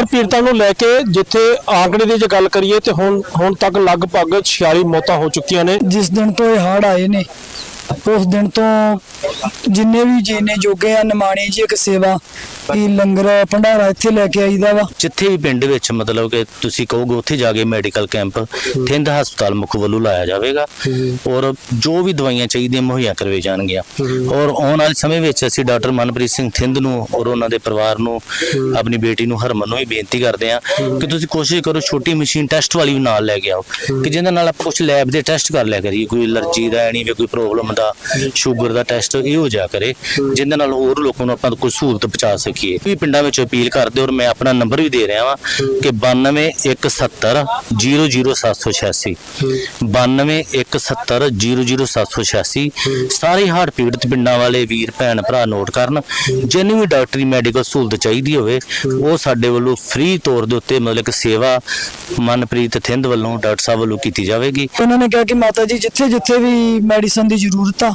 ਹਰ ਪੀੜਤਾਂ ਨੂੰ ਲੈ ਕੇ ਜਿੱਥੇ ਆંકੜੇ ਦੀ ਜੇ ਗੱਲ ਕਰੀਏ ਤੇ ਹੁਣ ਹੁਣ ਤੱਕ ਲਗਭਗ 46 ਮੌਤਾਂ ਹੋ ਚੁੱਕੀਆਂ ਨੇ। ਜਿਸ ਦਿਨ ਤੋਂ ਇਹ ਹੜ ਆਏ ਨੇ, ਉਸ ਦਿਨ ਤੋਂ ਜਿੰਨੇ ਵੀ ਜੀਨੇ ਜੋਗੇ ਆ, ਨਿਮਾਣੀ ਜੀ ਇੱਕ ਸੇਵਾ ਕਿ ਲੰਗਰ ਭੰਡਾਰਾ ਇੱਥੇ ਲੈ ਕੇ ਆਈਦਾ ਵਾ? ਜਿੱਥੇ ਵੀ ਪਿੰਡ ਵਿੱਚ ਮਤਲਬ ਕਿ ਤੁਸੀਂ ਕਹੋਗੇ, ਉੱਥੇ ਜਾ ਕੇ ਮੈਡੀਕਲ ਕੈਂਪ, ਥਿੰਦ ਹਸਪਤਾਲ ਮੁੱਖ ਵੱਲੋਂ ਲਾਇਆ ਜਾਵੇਗਾ। ਔਰ ਜੋ ਵੀ ਦਵਾਈਆਂ ਚਾਹੀਦੀਆਂ, ਮੁਹੱਈਆ ਕਰਵਾਈ ਜਾਣਗੀਆਂ। ਔਰ ਆਉਣ ਵਾਲੇ ਸਮੇਂ ਵਿੱਚ ਅਸੀਂ ਡਾਕਟਰ ਮਨਪ੍ਰੀਤ ਸਿੰਘ ਥਿੰਦ ਨੂੰ ਔਰ ਉਹਨਾਂ ਦੇ ਪਰਿਵਾਰ ਨੂੰ, ਆਪਣੀ ਬੇਟੀ ਨੂੰ ਹਰਮਨ ਨੂੰ ਵੀ ਬੇਨਤੀ ਕਰਦੇ ਹਾਂ ਕਿ ਤੁਸੀਂ ਕੋਸ਼ਿਸ਼ ਕਰੋ ਛੋਟੀ ਮਸ਼ੀਨ ਟੈਸਟ ਵਾਲੀ ਵੀ ਨਾਲ ਲੈ ਕੇ ਆਓ। ਕਿ ਜਿਹਦੇ ਨਾਲ ਆਪਾਂ ਕੁਝ ਲੈਬ ਦੇ ਟੈਸਟ ਕਰ ਲਿਆ ਕਰੀਏ। ਕੋਈ ਅਲਰਜੀ ਦਾ ਐਣੀ ਵੀ ਕੋਈ ਪ੍ਰੋਬਲਮ ਦਾ, ਸ਼ੂਗਰ ਦਾ ਟੈਸਟ, ਇਹ ਹੋ ਜਾ ਕਰੇ। ਜਿਹਦੇ ਨਾਲ ਹੋਰ ਲੋਕਾਂ ਨੂੰ ਆਪਾਂ ਕੋਈ ਸਹੂਲਤ ਪਹੁੰਚਾ ਸਕੀਏ। ਵੀ ਪਿੰਡਾਂ ਵਿੱਚ ਅਪੀਲ ਕਰਦੇ ਔਰ ਮੈਂ ਆਪਣਾ ਨੰਬਰ ਵੀ ਦੇ ਰਿਹਾ ਵਾਂ ਕਿ 9217 00786 9217 00786 ਸਾਰੇ ਹਾਰਟ ਪੀੜਤ ਪਿੰਡਾਂ ਵਾਲੇ ਵੀਰ, ਭੈਣ, ਭਰਾ ਨੋਟ ਕਰਨ ਜਿਹਨੂੰ ਵੀ ਡਾਕਟਰੀ ਮੈਡੀਕਲ ਸਹੂਲਤ ਚਾਹੀਦੀ ਹੋਵੇ, ਉਹ ਸਾਡੇ ਵੱਲੋਂ ਫ੍ਰੀ ਤੌਰ ਦੇ ਉੱਤੇ ਮਤਲਬ ਕਿ ਸੇਵਾ ਮਨਪ੍ਰੀਤ ਥਿੰਦ ਵੱਲੋਂ ਡਾਕਟਰ ਸਾਹਿਬ ਵੱਲੋਂ ਕੀਤੀ ਜਾਵੇਗੀ। ਉਹਨਾਂ ਨੇ ਕਿਹਾ ਕਿ ਮਾਤਾ ਜੀ ਜਿੱਥੇ ਜਿੱਥੇ ਵੀ ਮੈਡੀਸਨ ਦੀ ਜ਼ਰੂਰਤ ਆ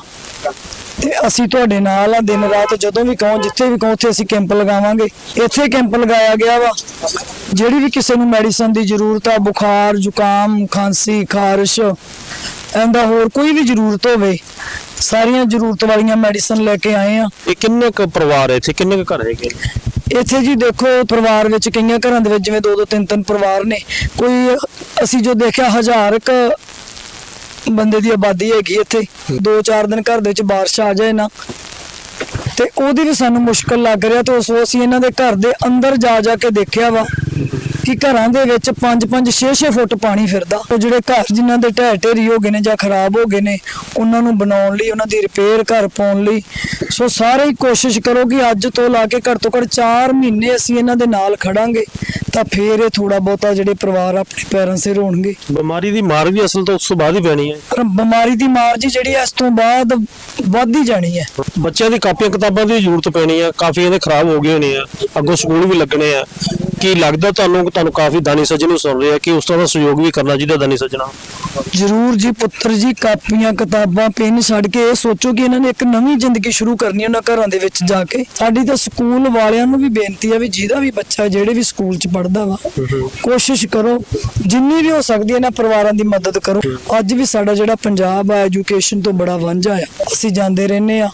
ਤੇ ਅਸੀਂ ਤੁਹਾਡੇ ਨਾਲ ਆ ਦਿਨ ਰਾਤ ਜਦੋਂ ਵੀ ਕਹੋ ਜਿੱਥੇ ਵੀ ਕਹੋ ਉੱਥੇ ਅਸੀਂ ਕੈਂਪ ਲਗਾਵਾਂਗੇ। ਇੱਥੇ ਕੈਂਪ ਲਗਾਇਆ ਗਿਆ ਵਾ। ਜਿਹੜੀ ਵੀ ਕਿਸੇ ਨੂੰ ਮੈਡੀਸਨ ਦੀ ਜ਼ਰੂਰਤ ਆ ਬੁਖਾਰ ਜ਼ੁਕਾਮ ਖਾਂਸੀ ਖਾਰਿਸ਼ ਐਂਦਾ ਹੋਰ ਕੋਈ ਵੀ ਜ਼ਰੂਰਤ ਹੋਵੇ ਸਾਰੀਆਂ ਜ਼ਰੂਰਤ ਵਾਲੀਆਂ ਮੈਡੀਸਨ ਲੈ ਕੇ ਆਏ ਆ। ਇਹ ਕਿੰਨੇ ਕੁ ਪਰਿਵਾਰ ਹੈ ਇੱਥੇ? ਕਿੰਨੇ ਕੁ ਘਰ ਹੈਗੇ? ਇੱਥੇ ਜੀ ਦੇਖੋ ਪਰਿਵਾਰ ਵਿੱਚ ਕਈਆਂ ਘਰਾਂ ਦੇ ਵਿੱਚ ਜਿਵੇਂ ਦੋ ਦੋ ਤਿੰਨ ਤਿੰਨ ਪਰਿਵਾਰ ਨੇ। ਕੋਈ ਅਸੀਂ ਜੋ ਦੇਖਿਆ ਹਜ਼ਾਰ ਕ ਬੰਦੇ ਦੀ ਆਬਾਦੀ ਹੈਗੀ ਇੱਥੇ। ਦੋ ਚਾਰ ਦਿਨ ਘਰ ਦੇ ਵਿੱਚ ਬਾਰਿਸ਼ ਆ ਜਾਏ ਨਾ। ਤੇ ਉਹਦੀ ਵੀ ਸਾਨੂੰ ਮੁਸ਼ਕਲ ਲੱਗ ਰਿਹਾ ਤੇ ਉਸ ਅਸੀਂ ਇਹਨਾਂ ਦੇ ਘਰ ਦੇ ਅੰਦਰ ਜਾ ਜਾ ਕੇ ਦੇਖਿਆ ਵਾ। ਕਿ ਘਰਾਂ ਦੇ ਵਿੱਚ 5-5 6-6 ਫੁੱਟ ਪਾਣੀ ਫਿਰਦਾ। ਉਹ ਜਿਹੜੇ ਘਰ ਜਿਨ੍ਹਾਂ ਦੇ ਢਹਿ ਢੇਰੀ ਹੋ ਗਏ ਨੇ ਜਾਂ ਖਰਾਬ ਹੋ ਗਏ ਨੇ ਉਹਨਾਂ ਨੂੰ ਬਣਾਉਣ ਲਈ ਉਹਨਾਂ ਦੀ ਰਿਪੇਅਰ ਘਰ ਪਾਉਣ ਲਈ। ਸੋ ਸਾਰੇ ਹੀ ਕੋਸ਼ਿਸ਼ ਕਰੋ ਕਿ ਅੱਜ ਤੋਂ ਲਾ ਕੇ ਘੱਟ ਤੋਂ ਘੱਟ 4 ਮਹੀਨੇ ਅਸੀਂ ਇਹਨਾਂ ਦੇ ਨਾਲ ਖੜਾਂਗੇ ਤਾਂ ਫੇਰ ਇਹ ਥੋੜਾ ਬਹੁਤਾ ਜਿਹੜੇ ਪਰਿਵਾਰ ਆਪਣੇ ਪੈਰਾਂ ਸਿਰ ਹੋਣਗੇ। ਬਿਮਾਰੀ ਦੀ ਮਾਰ ਵੀ ਅਸਲ ਤਾਂ ਉਸ ਤੋਂ ਬਾਅਦ ਹੀ ਪੈਣੀ ਹੈ। ਪਰ ਬਿਮਾਰੀ ਦੀ ਮਾਰ ਜੀ ਜਿਹੜੀ ਇਸ ਤੋਂ ਬਾਅਦ ਵੱਧ ਹੀ ਜਾਣੀ ਹੈ। ਬੱਚਿਆਂ ਦੀ ਕਾਪੀਆਂ ਕਿਤਾਬਾਂ ਦੀ ਜ਼ਰੂਰਤ ਪੈਣੀ ਆ ਕਾਫੀ ਇਹਦੇ ਖਰਾਬ ਹੋ ਗਏ ਹੋਣੇ ਆ ਅੱਗੋਂ ਸਕੂਲ ਵੀ ਲੱਗਣੇ ਆ। ਕੀ ਲੱਗਦਾ ਤੁਹਾਨੂੰ ਤੁਹਾਨੂੰ ਕਾਫੀ ਦਾਨੀ ਸੱਜਣ ਸੁਣ ਰਹੇ ਕਿ ਉਸ ਤਰ੍ਹਾਂ ਦਾ ਸਹਿਯੋਗ ਵੀ ਕਰਨਾ ਚਾਹੀਦਾ ਦਾਨੀ ਸੱਜਣਾ ਜ਼ਰੂਰ ਜੀ ਪੁੱਤਰ ਜੀ, ਕਾਪੀਆਂ, ਕਿਤਾਬਾਂ, ਪੈਨ ਛੱਡ ਕੇ ਇਹ ਸੋਚੋ ਕਿ ਇਹਨਾਂ ਨੇ ਇੱਕ ਨਵੀਂ ਜ਼ਿੰਦਗੀ ਸ਼ੁਰੂ ਕਰਨੀ ਉਹਨਾਂ ਘਰਾਂ ਦੇ ਵਿੱਚ ਜਾ ਕੇ। ਸਾਡੀ ਤਾਂ ਸਕੂਲ ਵਾਲਿਆਂ ਨੂੰ ਵੀ ਬੇਨਤੀ ਹੈ ਵੀ ਜਿਹਦਾ ਵੀ ਬੱਚਾ ਜਿਹੜੇ ਵੀ ਸਕੂਲ 'ਚ ਪੜਦਾ ਵਾ, ਕੋਸ਼ਿਸ਼ ਕਰੋ, ਜਿੰਨੀ ਵੀ ਹੋ ਸਕਦੀ ਹੈ ਨਾ ਪਰਿਵਾਰਾਂ ਦੀ ਮਦਦ ਕਰੋ। ਅੱਜ ਵੀ ਸਾਡਾ ਜਿਹੜਾ ਪੰਜਾਬ ਆ, ਐਜੂਕੇਸ਼ਨ ਤੋਂ ਬੜਾ ਵਾਂਝਾ ਆ। ਅਸੀਂ ਜਾਂਦੇ ਰਹਿੰਦੇ ਆ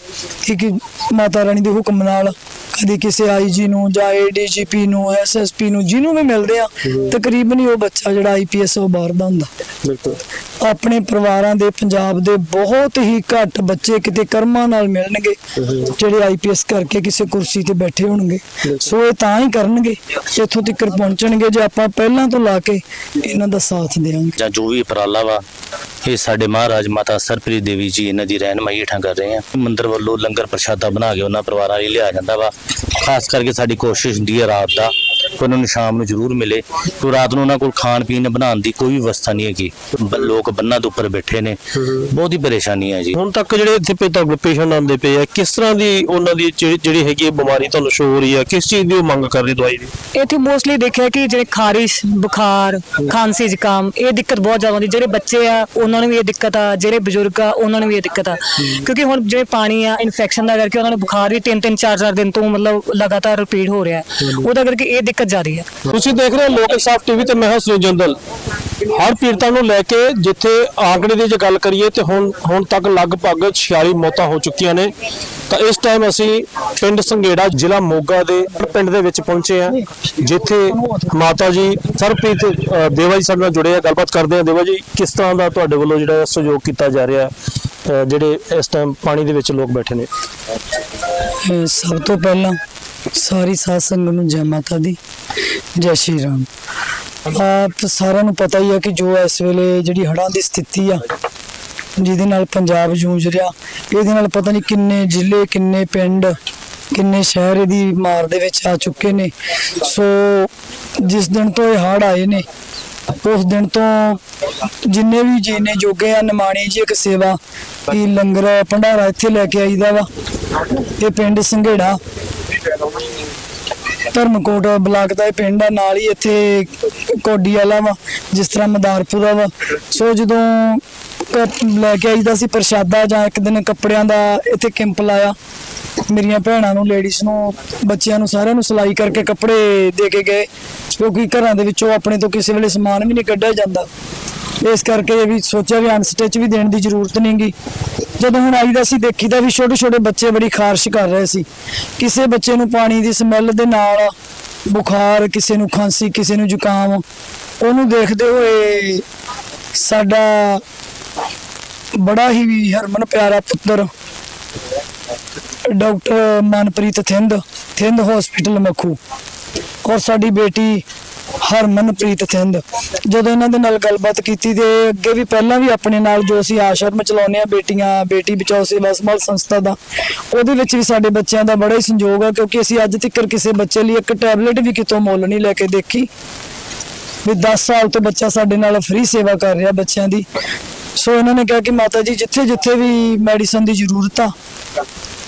ਕਿ ਮਾਤਾ ਰਾਣੀ ਦੇ ਹੁਕਮ ਨਾਲ ਕਦੀ ਕਿਸੇ ਆਈਜੀ ਨੂੰ ਜਾਂ ਏਡੀਜੀਪੀ ਨੂੰ ਐਸਐਸਪੀ ਨੂੰ ਜਿਹਨੂੰ ਵੀ ਮਿਲਦੇ ਆ ਤਕਰੀਬਨ ਹੀ ਉਹ ਬੱਚਾ ਜਿਹੜਾ ਆਈਪੀਐਸ ਉਹ ਬਾਹਰ ਦਾ ਹੁੰਦਾ। ਬਿਲਕੁਲ। ਆਪਣੇ ਪਰਿਵਾਰਾਂ ਦੇ ਪੰਜਾਬ ਦੇ ਬਹੁਤ ਹੀ ਘੱਟ ਬੱਚੇ ਕਿਤੇ ਕਰਮਾਂ ਨਾਲ ਮਿਲਣਗੇ ਜਿਹੜੇ ਆਈਪੀਐਸ ਕਰਕੇ ਕਿਸੇ ਕੁਰਸੀ ਤੇ ਬੈਠੇ ਹੋਣਗੇ। ਸੋ ਇਹ ਤਾਂ ਹੀ ਕਰਨਗੇ ਇੱਥੋਂ ਤੱਕ ਪਹੁੰਚਣਗੇ ਜੇ ਆਪਾਂ ਪਹਿਲਾਂ ਤੋਂ ਲਾ ਕੇ ਇਹਨਾਂ ਦਾ ਸਾਥ ਦੇਵਾਂਗੇ। ਜਾਂ ਜੋ ਵੀ ਉਪਰਾਲਾ ਵਾ ਇਹ ਸਾਡੇ ਮਹਾਰਾਜ ਮਾਤਾ ਸਰਪ੍ਰੀਤ ਦੇਵੀ ਜੀ ਇਹਨਾਂ ਦੀ ਰਹਿਨਮਾਈ ਹੇਠਾਂ ਕਰ ਰਹੇ ਆ। ਮੰਦਿਰ ਵੱਲੋਂ ਲੰਗਰ ਪ੍ਰਸ਼ਾਦਾ ਬਣਾ ਕੇ ਉਹਨਾਂ ਪਰਿਵਾਰਾਂ ਲਈ ਲਿਆ ਜਾਂਦਾ ਵਾ। ਖਾਸ ਕਰਕੇ ਸਾਡੀ ਕੋਸ਼ਿਸ਼ ਹੁੰਦੀ ਹੈ ਰਾਤ ਦਾ ਕਿ ਉਹਨਾਂ ਨੂੰ ਸ਼ਾਮ ਨੂੰ ਜ਼ਰੂਰ ਮਿਲੇ ਕਿ ਰਾਤ ਨੂੰ ਉਹਨਾਂ ਕੋਲ ਖਾਣ ਪੀਣ ਬਣਾਉਣ ਦੀ ਕੋਈ ਵਿਵਸਥਾ ਨਹੀਂ ਹੈਗੀ। ਬ- ਲੋਕ ਬੰਨਾਂ ਦੇ ਉੱਪਰ ਬੈਠੇ ਨੇ। ਬਹੁਤ ਹੀ ਪਰੇਸ਼ਾਨੀ ਹੈ ਜੀ। ਹੁਣ ਤੱਕ ਜਿਹੜੇ ਇੱਥੇ ਪੇ ਤੁਹਾਨੂੰ ਪੇਸ਼ੈਂਟ ਆਉਂਦੇ ਪਏ ਆ ਕਿਸ ਤਰ੍ਹਾਂ ਦੀ ਉਹਨਾਂ ਦੀ ਜਿਹੜੀ ਜਿਹੜੀ ਹੈਗੀ ਹੈ ਬਿਮਾਰੀ ਤੁਹਾਨੂੰ ਸ਼ੋ ਹੋ ਰਹੀ ਹੈ ਕਿਸ ਚੀਜ਼ ਦੀ ਉਹ ਮੰਗ ਕਰ ਰਹੀ ਦਵਾਈ ਦੀ? ਇੱਥੇ ਮੋਸਟਲੀ ਦੇਖਿਆ ਕਿ ਜਿਹੜੇ ਖਾਰਿਸ਼ ਬੁਖਾਰ ਖਾਂਸੀ ਜ਼ੁਕਾਮ ਇਹ ਦਿੱਕਤ ਬਹੁਤ ਜ਼ਿਆਦਾ ਹੁੰਦੀ। ਜਿਹੜੇ ਬੱਚੇ ਆ ਉਹਨਾਂ ਨੂੰ ਵੀ ਇਹ ਦਿੱਕਤ ਆ ਜਿਹੜੇ ਬਜ਼ੁਰਗ ਆ ਉਹਨਾਂ ਨੂੰ ਵੀ ਇਹ ਦਿੱਕਤ ਆ। ਕਿਉਂਕਿ ਹੁਣ ਜਿਹੜੇ ਪਾਣੀ ਆ ਇਨਫੈਕਸ਼ਨ ਦਾ ਕਰਕੇ ਉਹਨਾਂ ਨੂੰ ਬੁਖਾਰ ਵੀ 3-3 4-4 ਦਿਨ ਤੋਂ ਮਤਲਬ ਲਗਾਤਾਰ ਰਿਪੀਟ ਹੋ ਰਿਹਾ। ਹੈ। ਉਹਦਾ ਕਰਕੇ ਇਹ ਦਿੱਕਤ ਜਾਰੀ ਹੈ। ਤੁਸੀਂ ਦੇਖ ਰਹੇ ਹੋ ਲੋਕ ਸਾਫ਼ ਟੀਵੀ ਤੇ ਮੈਂ ਹਾਂ ਸੁਨੀਲ ਜੰਦਲ। ਹਰ ਪੀੜਤਾਂ ਨੂੰ ਲੈ ਕੇ ਜਿੱਥੇ ਆંકੜੇ ਦੀ ਜੇ ਗੱਲ ਕਰੀਏ ਤੇ ਹੁਣ ਹੁਣ ਤੱਕ ਲਗਭਗ 46 ਮੌਤਾਂ ਹੋ ਚੁੱਕੀਆਂ ਨੇ। ਤਾਂ ਇਸ ਟਾਈਮ ਅਸੀਂ ਪਿੰਡ ਸੰਘੇੜਾ ਜ਼ਿਲ੍ਹਾ ਮੋਗਾ ਦੇ ਪਿੰਡ ਦੇ ਵਿੱਚ ਪਹੁੰਚੇ ਆ ਜਿੱਥੇ ਮਾਤਾ ਜੀ ਸਰਪ੍ਰੀਤ ਅ, ਦੇਵਾ ਜੀ ਸਾਡੇ ਨਾਲ ਜੁੜੇ ਆ ਗੱਲਬਾਤ ਕਰਦੇ ਆ। ਦੇਵਾ ਜੀ ਕਿਸ ਤਰ੍ਹਾਂ ਦਾ ਤੁਹਾਡੇ ਵੱਲੋਂ ਜਿਹੜਾ ਸਹਿਯੋਗ ਕੀਤਾ ਜਾ ਰਿਹਾ ਅ, ਜਿਹੜੇ ਇਸ ਟਾਈਮ ਪਾਣੀ ਦੇ ਵਿੱਚ ਲੋਕ ਬੈਠੇ ਨੇ? ਸਭ ਤੋਂ ਪਹਿਲਾਂ ਸਾਰੀ ਸਾਧ ਸੰਗਤ ਨੂੰ ਜੈ ਮਾਤਾ ਦੀ, ਜੈ ਸ਼੍ਰੀ ਰਾਮ। ਆਪ ਸਾਰਿਆਂ ਨੂੰ ਪਤਾ ਹੀ ਹੈ ਕਿ ਜੋ ਇਸ ਵੇਲੇ ਜਿਹੜੀ ਹੜ੍ਹਾਂ ਦੀ ਸਥਿਤੀ ਆ, ਜਿਹਦੇ ਨਾਲ ਪੰਜਾਬ ਜੂਝ ਰਿਹਾ, ਇਹਦੇ ਨਾਲ ਪਤਾ ਨਹੀਂ ਕਿੰਨੇ ਜ਼ਿਲ੍ਹੇ, ਕਿੰਨੇ ਪਿੰਡ, ਕਿੰਨੇ ਸ਼ਹਿਰ ਇਹਦੀ ਮਾਰ ਦੇ ਵਿੱਚ ਆ ਚੁੱਕੇ ਨੇ। ਸੋ ਜਿਸ ਦਿਨ ਤੋਂ ਇਹ ਹੜ ਆਏ ਨੇ, ਉਸ ਦਿਨ ਤੋਂ ਜਿੰਨੇ ਵੀ ਜੀਨੇ ਜੋਗੇ ਆ, ਨਿਮਾਣੀ ਜੀ ਇੱਕ ਸੇਵਾ ਕਿ ਲੰਗਰ ਭੰਡਾਰਾ ਇੱਥੇ ਲੈ ਕੇ ਆਈਦਾ ਵਾ। ਇਹ ਪਿੰਡ ਸੰਘੇੜਾ ਧਰਮਕੋਟ ਬਲਾਕ ਦਾ ਇਹ ਪਿੰਡ ਆ, ਨਾਲ ਹੀ ਇੱਥੇ ਕੋਡੀ ਵਾਲਾ ਵਾ, ਜਿਸ ਤਰ੍ਹਾਂ ਮਦਾਰਪੁਰਾ ਵਾ। ਸੋ ਜਦੋਂ ਲੈ ਕੇ ਆਈਦਾ ਸੀ ਪ੍ਰਸ਼ਾਦਾ ਜਾਂ ਇੱਕ ਦਿਨ ਕੱਪੜਿਆਂ ਦਾ ਇੱਥੇ ਕੈਂਪ ਲਾਇਆ, ਮੇਰੀਆਂ ਭੈਣਾਂ ਨੂੰ ਲੇਡੀਜ਼ ਨੂੰ, ਬੱਚਿਆਂ ਨੂੰ, ਸਾਰਿਆਂ ਨੂੰ ਸਿਲਾਈ ਕਰਕੇ ਕੱਪੜੇ ਦੇ ਕੇ ਗਏ, ਕਿਉਂਕਿ ਘਰਾਂ ਦੇ ਵਿੱਚੋਂ ਆਪਣੇ ਤੋਂ ਕਿਸੇ ਵੇਲੇ ਸਮਾਨ ਵੀ ਨਹੀਂ ਕੱਢਿਆ ਜਾਂਦਾ। ਇਸ ਕਰਕੇ ਇਹ ਵੀ ਸੋਚਿਆ ਵੀ ਅਨਸਟਿਚ ਵੀ ਦੇਣ ਦੀ ਜ਼ਰੂਰਤ ਨਹੀਂਗੀ ਜਦੋਂ ਹੁਣ ਆਈਦਾ ਸੀ, ਦੇਖੀਦਾ ਵੀ ਛੋਟੇ ਛੋਟੇ ਬੱਚੇ ਬੜੀ ਖਾਰਸ਼ ਕਰ ਰਹੇ ਸੀ। ਕਿਸੇ ਬੱਚੇ ਨੂੰ ਪਾਣੀ ਦੀ ਸਮੈਲ ਦੇ ਨਾਲ ਬੁਖਾਰ, ਕਿਸੇ ਨੂੰ ਖਾਂਸੀ, ਕਿਸੇ ਨੂੰ ਜ਼ੁਕਾਮ, ਉਹਨੂੰ ਦੇਖਦੇ ਹੋਏ ਸਾਡਾ ਬੜਾ ਹੀ ਹਰਮਨ ਪਿਆਰਾ ਪੁੱਤਰ, ਡਾਕਟਰ ਮਨਪ੍ਰੀਤ ਥਿੰਦ ਥਿੰਦ ਹਸਪੀਟਲ ਮੱਖੂ ਔਰ ਸਾਡੀ ਬੇਟੀ ਹਰਮਨਪ੍ਰੀਤ ਥਿੰਦ ਜਦੋਂ ਇਹਨਾਂ ਦੇ ਨਾਲ ਗੱਲਬਾਤ ਕੀਤੀ ਤੇ ਅੱਗੇ ਵੀ ਪਹਿਲਾਂ ਵੀ ਆਪਣੇ ਨਾਲ ਜੋ ਅਸੀਂ ਆਸ਼ਰਮ ਚਲਾਉਂਦੇ ਆ ਬੇਟੀਆਂ, ਬੇਟੀ ਬਚਾਓ ਸੇਵਾ ਸੰਭਾਲ ਸੰਸਥਾ ਦਾ, ਉਹਦੇ ਵਿੱਚ ਵੀ ਸਾਡੇ ਬੱਚਿਆਂ ਦਾ ਬੜਾ ਹੀ ਸੰਯੋਗ ਆ, ਕਿਉਂਕਿ ਅਸੀਂ ਅੱਜ ਤੱਕ ਕਿਸੇ ਬੱਚੇ ਲਈ ਇੱਕ ਟੈਬਲੇਟ ਵੀ ਕਿਤੋਂ ਮੁੱਲ ਨਹੀਂ ਲੈ ਕੇ ਦੇਖੀ। ਵੀ 10 ਸਾਲ ਤੋਂ ਬੱਚਾ ਸਾਡੇ ਨਾਲ ਫ੍ਰੀ ਸੇਵਾ ਕਰ ਰਿਹਾ ਬੱਚਿਆਂ ਦੀ। ਸੋ ਇਹਨਾਂ ਨੇ ਕਿਹਾ ਕਿ ਮਾਤਾ ਜੀ ਜਿੱਥੇ ਜਿੱਥੇ ਵੀ ਮੈਡੀਸਨ ਦੀ ਜ਼ਰੂਰਤ ਆ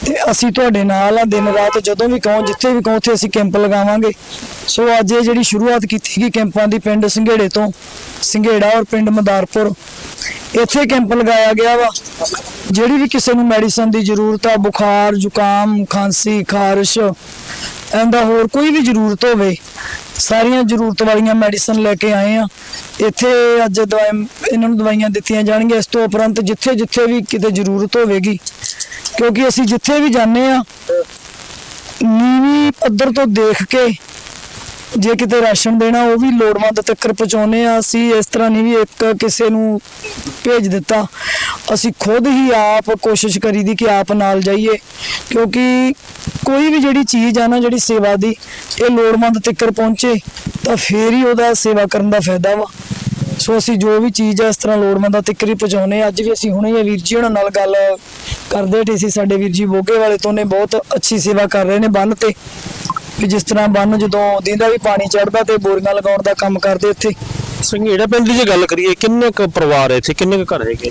ਤੇ ਅਸੀਂ ਤੁਹਾਡੇ ਨਾਲ ਆ, ਦਿਨ ਰਾਤ ਜਦੋਂ ਵੀ ਕਹੋ, ਜਿੱਥੇ ਵੀ ਕਹੋ, ਉੱਥੇ ਅਸੀਂ ਕੈਂਪ ਲਗਾਵਾਂਗੇ। ਸੋ ਅੱਜ ਇਹ ਜਿਹੜੀ ਸ਼ੁਰੂਆਤ ਕੀਤੀ ਗਈ ਕੈਂਪਾਂ ਦੀ ਪਿੰਡ ਸੰਘੇੜੇ ਤੋਂ, ਸੰਘੇੜਾ ਔਰ ਪਿੰਡ ਮਦਾਰਪੁਰ। ਇੱਥੇ ਕੈਂਪ ਲਗਾਇਆ ਗਿਆ ਵਾ, ਜਿਹੜੀ ਵੀ ਕਿਸੇ ਨੂੰ ਮੈਡੀਸਨ ਦੀ ਜ਼ਰੂਰਤ ਆ, ਬੁਖਾਰ, ਜ਼ੁਕਾਮ, ਖਾਂਸੀ, ਖਾਰਿਸ਼, ਇਹਦਾ ਹੋਰ ਕੋਈ ਵੀ ਜ਼ਰੂਰਤ ਹੋਵੇ, ਸਾਰੀਆਂ ਜ਼ਰੂਰਤ ਵਾਲੀਆਂ ਮੈਡੀਸਨ ਲੈ ਕੇ ਆਏ ਆ। ਇੱਥੇ ਅੱਜ ਦਵਾਈ, ਇਹਨਾਂ ਨੂੰ ਦਵਾਈਆਂ ਦਿੱਤੀਆਂ ਜਾਣਗੀਆਂ, ਇਸ ਤੋਂ ਉਪਰੰਤ ਜਿੱਥੇ ਜਿੱਥੇ ਵੀ ਕਿਤੇ ਜ਼ਰੂਰਤ ਹੋਵੇਗੀ, ਕਿਉਂਕਿ ਅਸੀਂ ਜਿੱਥੇ ਵੀ ਜਾਂਦੇ ਆ, ਨੀਵੀਂ ਪੱਧਰ ਤੋਂ ਦੇਖ ਕੇ ਜੇ ਕਿਤੇ ਰਾਸ਼ਨ ਦੇਣਾ, ਉਹ ਵੀ ਲੋੜਵੰਦ ਤੱਕ ਪਹੁੰਚਾਉਨੇ ਆ ਅਸੀਂ ਇਸ ਤਰ੍ਹਾਂ ਨਹੀਂ ਵੀ ਇੱਕ ਕਿਸੇ ਨੂੰ ਭੇਜ ਦਿੱਤਾ। ਅਸੀਂ ਖੁਦ ਹੀ ਆਪ ਕੋਸ਼ਿਸ਼ ਕਰੀ ਦੀ ਕਿ ਆਪ ਨਾਲ ਜਾਈਏ। ਕਿਉਂਕਿ ਕੋਈ ਵੀ ਜਿਹੜੀ ਚੀਜ਼ ਆ ਨਾ, ਜਿਹੜੀ ਸੇਵਾ ਦੀ, ਇਹ ਲੋੜਵੰਦ ਤੱਕ ਪਹੁੰਚੇ, ਤਾਂ ਫੇਰ ਹੀ ਉਹਦਾ ਸੇਵਾ ਕਰਨ ਦਾ ਫਾਇਦਾ ਵਾ। ਸੋ ਅਸੀਂ ਜੋ ਵੀ ਚੀਜ਼ ਆ, ਇਸ ਤਰ੍ਹਾਂ ਲੋੜਵੰਦਾਂ ਤੱਕ ਹੀ ਪਹੁੰਚਾਉਨੇ ਅੱਜ ਵੀ ਅਸੀਂ ਹੁਣੇ ਇਹ ਵੀਰ ਜੀ ਉਹਨਾਂ ਨਾਲ ਗੱਲ ਕਰਦੇ ਹਟੇ ਸੀ ਸਾਡੇ ਵੀਰ ਜੀ ਬੋਗੇ ਵਾਲੇ ਤੋਂ ਨੇ, ਬਹੁਤ ਅੱਛੀ ਸੇਵਾ ਕਰ ਰਹੇ ਨੇ ਬੰਨ ਤੇ। ਵੀ ਜਿਸ ਤਰ੍ਹਾਂ ਬੰਨ ਜਦੋਂ ਦਿੰਦਾ ਵੀ ਪਾਣੀ ਚੜਦਾ ਤੇ ਬੋਰੀਆਂ ਲਗਾਉਣ ਦਾ ਕੰਮ ਕਰਦੇ ਇੱਥੇ। ਸੰਘੇੜਾ ਪਿੰਡ ਦੀ ਜੇ ਗੱਲ ਕਰੀਏ ਕਿੰਨੇ ਕੁ ਪਰਿਵਾਰ ਇੱਥੇ ਕਿੰਨੇ ਕੁ ਘਰ ਹੈਗੇ?